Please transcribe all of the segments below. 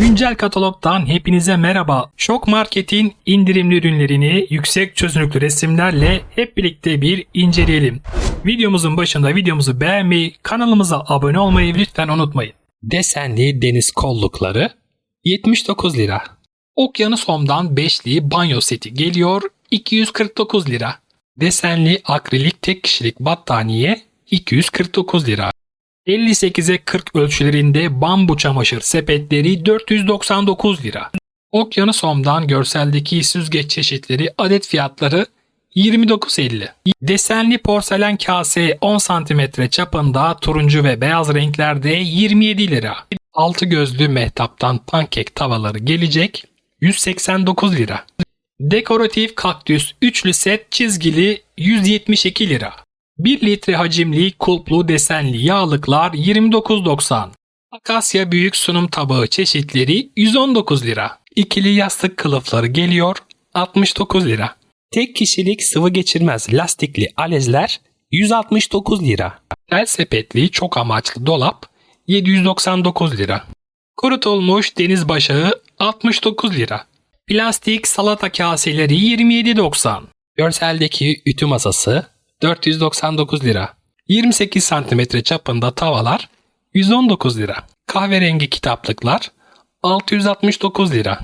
Güncel katalogdan hepinize merhaba. Şok Market'in indirimli ürünlerini yüksek çözünürlüklü resimlerle hep birlikte bir inceleyelim. Videomuzun başında videomuzu beğenmeyi, kanalımıza abone olmayı lütfen unutmayın. Desenli deniz kollukları 79 lira. Okyanus Home'dan beşli banyo seti geliyor 249 lira. Desenli akrilik tek kişilik battaniye 249 lira. 58'e 40 ölçülerinde bambu çamaşır sepetleri 499 lira. Okyanus Home'dan görseldeki süzgeç çeşitleri adet fiyatları 29.50. Desenli porselen kase 10 cm çapında turuncu ve beyaz renklerde 27 lira. Altı gözlü mehtaptan pankek tavaları gelecek 189 lira. Dekoratif kaktüs üçlü set çizgili 172 lira. 1 litre hacimli kulplu desenli yağlıklar 29.90. Akasya büyük sunum tabağı çeşitleri 119 lira. İkili yastık kılıfları geliyor 69 lira. Tek kişilik sıvı geçirmez lastikli alezler 169 lira. El sepetli çok amaçlı dolap 799 lira. Kurutulmuş deniz başağı 69 lira. Plastik salata kaseleri 27.90. Görseldeki ütü masası 499 lira. 28 cm çapında tavalar 119 lira. Kahverengi kitaplıklar 669 lira.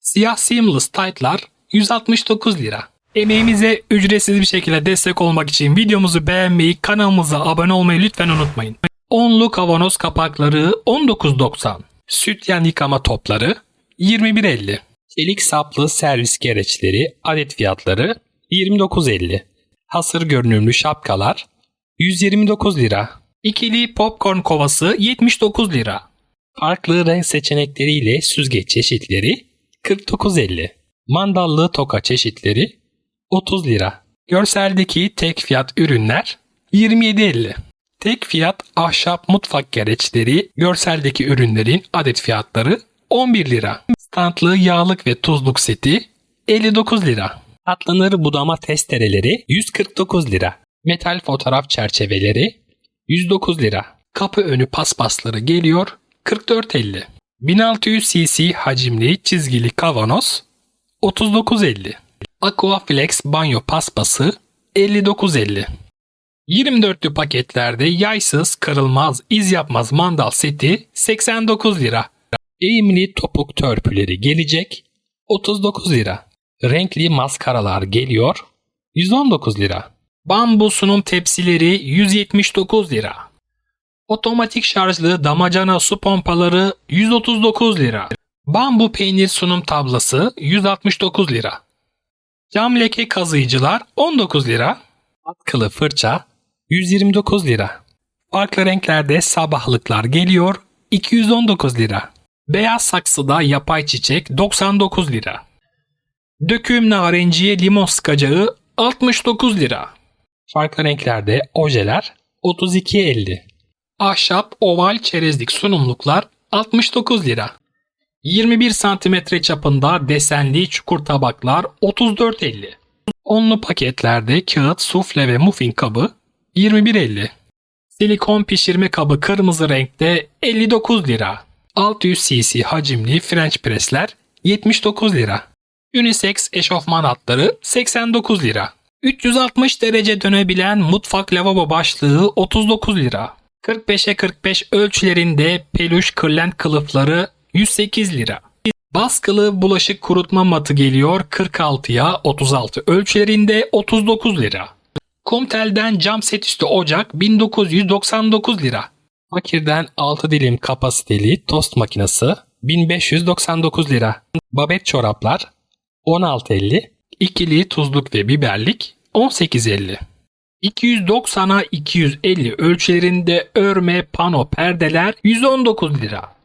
Siyah seamless tight'lar 169 lira. Emeğimize ücretsiz bir şekilde destek olmak için videomuzu beğenmeyi, kanalımıza abone olmayı lütfen unutmayın. Onlu kavanoz kapakları 19.90. Sütyen yıkama topları 21.50. Çelik saplı servis gereçleri adet fiyatları 29.50. Hasır görünümlü şapkalar 129 lira. İkili popcorn kovası 79 lira. Farklı renk seçenekleriyle süzgeç çeşitleri 49.50. Mandallı toka çeşitleri 30 lira. Görseldeki tek fiyat ürünler 27.50. Tek fiyat ahşap mutfak gereçleri görseldeki ürünlerin adet fiyatları 11 lira. Standlı yağlık ve tuzluk seti 59 lira. Atlanır budama testereleri 149 lira. Metal fotoğraf çerçeveleri 109 lira. Kapı önü paspasları geliyor 44.50. 1600 cc hacimli çizgili kavanoz 39.50. Aquaflex banyo paspası 59.50. 24'lü paketlerde yaysız, kırılmaz, iz yapmaz mandal seti 89 lira. Eğimli topuk törpüleri gelecek 39 lira. Renkli maskaralar geliyor 119 lira. Bambu sunum tepsileri 179 lira. Otomatik şarjlı damacana su pompaları 139 lira. Bambu peynir sunum tablası 169 lira. Cam leke kazıyıcılar 19 lira. Atkılı fırça 129 lira. Farklı renklerde sabahlıklar geliyor 219 lira. Beyaz saksıda yapay çiçek 99 lira. Döküm narenciye limon sıkacağı 69 lira. Farklı renklerde ojeler 32.50. Ahşap oval çerezlik sunumluklar 69 lira. 21 cm çapında desenli çukur tabaklar 34.50. Onlu paketlerde kağıt, sufle ve muffin kabı 21.50. Silikon pişirme kabı kırmızı renkte 59 lira. 600 cc hacimli French pressler 79 lira. Unisex eşofman hatları 89 lira. 360 derece dönebilen mutfak lavabo başlığı 39 lira. 45'e 45 ölçülerinde peluş kırlent kılıfları 108 lira. Baskılı bulaşık kurutma matı geliyor 46'ya 36 ölçülerinde 39 lira. Kumtel'den cam set üstü ocak 1999 lira. Fakir'den 6 dilim kapasiteli tost makinesi 1599 lira. Babet çoraplar 16.50. İkili tuzluk ve biberlik 18.50. 290'a 250 ölçülerinde örme pano perdeler 119 lira.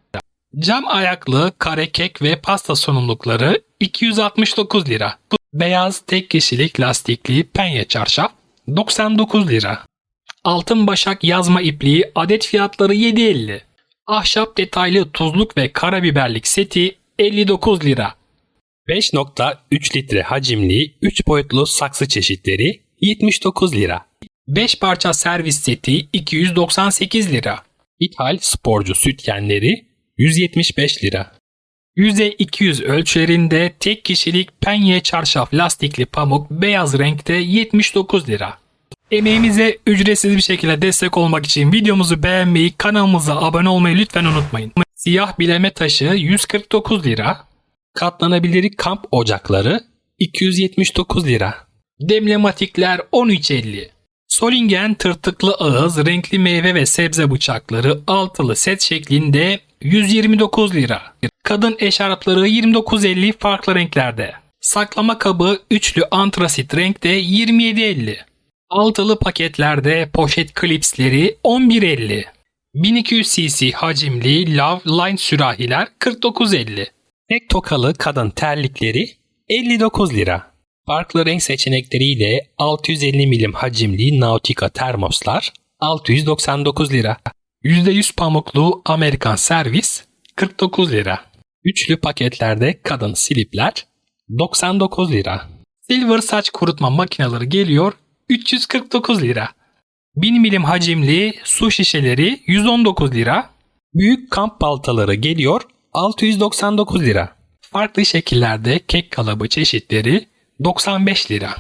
Cam ayaklı kare kek ve pasta sunumlukları 269 lira. Beyaz tek kişilik lastikli penye çarşaf 99 lira. Altın başak yazma ipliği adet fiyatları 7.50. Ahşap detaylı tuzluk ve karabiberlik seti 59 lira. 5.3 litre hacimli 3 boyutlu saksı çeşitleri 79 lira. 5 parça servis seti 298 lira. İthal sporcu sütyenleri 175 lira. %200 ölçülerinde tek kişilik penye çarşaf lastikli pamuk beyaz renkte 79 lira. Emeğimize ücretsiz bir şekilde destek olmak için videomuzu beğenmeyi, kanalımıza abone olmayı lütfen unutmayın. Siyah bileme taşı 149 lira. Katlanabilir kamp ocakları 279 lira. Demlematikler 13.50. Solingen tırtıklı ağız renkli meyve ve sebze bıçakları altılı set şeklinde 129 lira. Kadın eşarpları 29.50 farklı renklerde. Saklama kabı üçlü antrasit renkte 27.50. Altılı paketlerde poşet klipsleri 11.50. 1200 cc hacimli Love Line sürahiler 49.50. Tek tokalı kadın terlikleri 59 lira. Farklı renk seçenekleriyle 650 milim hacimli Nautica termoslar 699 lira. %100 pamuklu Amerikan servis 49 lira. Üçlü paketlerde kadın slipler 99 lira. Silver saç kurutma makineleri geliyor 349 lira. 1000 milim hacimli su şişeleri 119 lira. Büyük kamp baltaları geliyor 699 lira. Farklı şekillerde kek kalıbı çeşitleri 95 lira.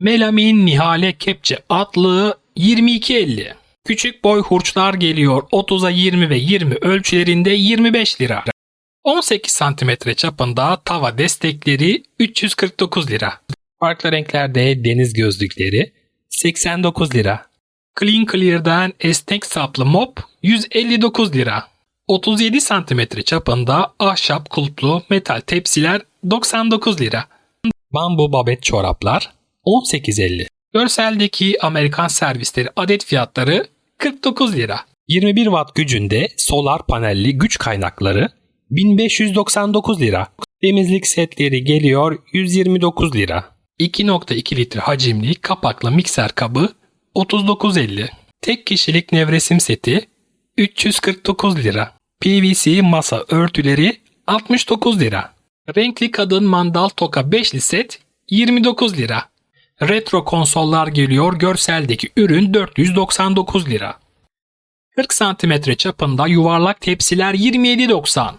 Melamin Nihale Kepçe atlığı 22.50. Küçük boy hurçlar geliyor 30'a 20 ve 20 ölçülerinde 25 lira. 18 cm çapında tava destekleri 349 lira. Farklı renklerde deniz gözlükleri 89 lira. Clean Clear'dan esnek saplı mop 159 lira. 37 cm çapında ahşap kulplu metal tepsiler 99 lira. Bambu babet çoraplar 18.50. Görseldeki Amerikan servisleri adet fiyatları 49 lira. 21 watt gücünde solar panelli güç kaynakları 1599 lira. Temizlik setleri geliyor 129 lira. 2.2 litre hacimli kapaklı mikser kabı 39.50. Tek kişilik nevresim seti 349 lira. PVC masa örtüleri 69 lira. Renkli kadın mandal toka beşli set 29 lira. Retro konsollar geliyor görseldeki ürün 499 lira. 40 cm çapında yuvarlak tepsiler 27.90.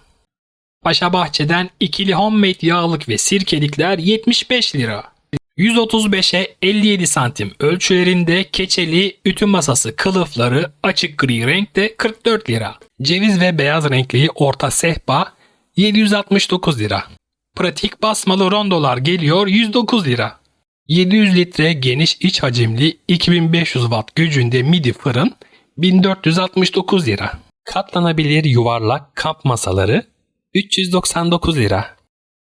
Paşa Bahçe'den ikili homemade yağlık ve sirkelikler 75 lira. 135'e 57 santim ölçülerinde keçeli ütü masası kılıfları açık gri renkte 44 lira. Ceviz ve beyaz renkli orta sehpa 769 lira. Pratik basmalı rondolar geliyor 109 lira. 700 litre geniş iç hacimli 2500 watt gücünde midi fırın 1469 lira. Katlanabilir yuvarlak kamp masaları 399 lira.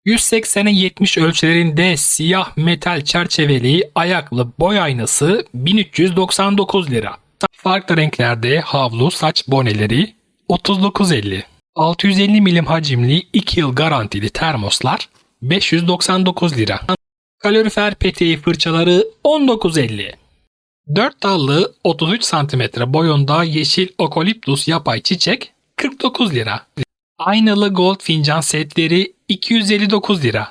180'e 70 ölçülerinde siyah metal çerçeveli ayaklı boy aynası 1399 lira. Farklı renklerde havlu saç boneleri 39.50. 650 milim hacimli 2 yıl garantili termoslar 599 lira. Kalorifer peteği fırçaları 19.50. 4 dallı 33 cm boyunda yeşil okoliptus yapay çiçek 49 lira. Aynalı gold fincan setleri 259 lira.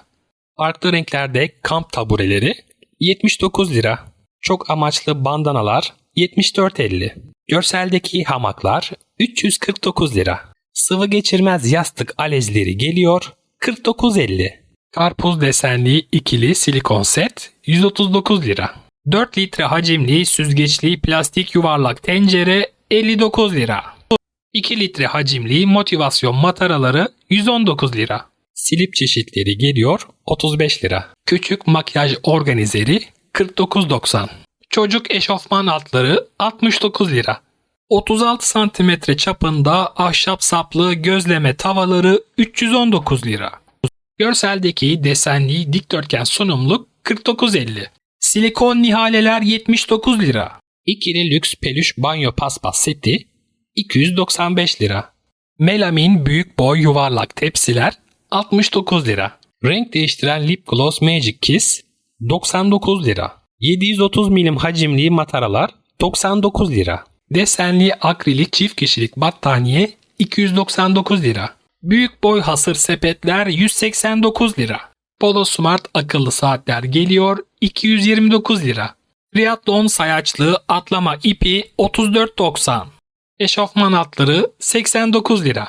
Farklı renklerde kamp tabureleri 79 lira. Çok amaçlı bandanalar 74.50. Görseldeki hamaklar 349 lira. Sıvı geçirmez yastık alezleri geliyor 49.50. Karpuz desenli ikili silikon set 139 lira. 4 litre hacimli süzgeçli plastik yuvarlak tencere 59 lira. 2 litre hacimli motivasyon mataraları 119 lira. Silip çeşitleri geliyor 35 lira. Küçük makyaj organizeri 49.90. Çocuk eşofman altları 69 lira. 36 santimetre çapında ahşap saplı gözleme tavaları 319 lira. Görseldeki desenli dikdörtgen sunumluk 49.50. Silikon nihaleler 79 lira. İkili lüks peluş banyo paspas seti 295 lira. Melamin büyük boy yuvarlak tepsiler 69 lira. Renk değiştiren lip gloss Magic Kiss 99 lira. 730 milim hacimli mataralar 99 lira. Desenli akrilik çift kişilik battaniye 299 lira. Büyük boy hasır sepetler 189 lira. Polo Smart akıllı saatler geliyor 229 lira. Triathlon sayaçlı atlama ipi 34.90. Eşofman atları 89 lira.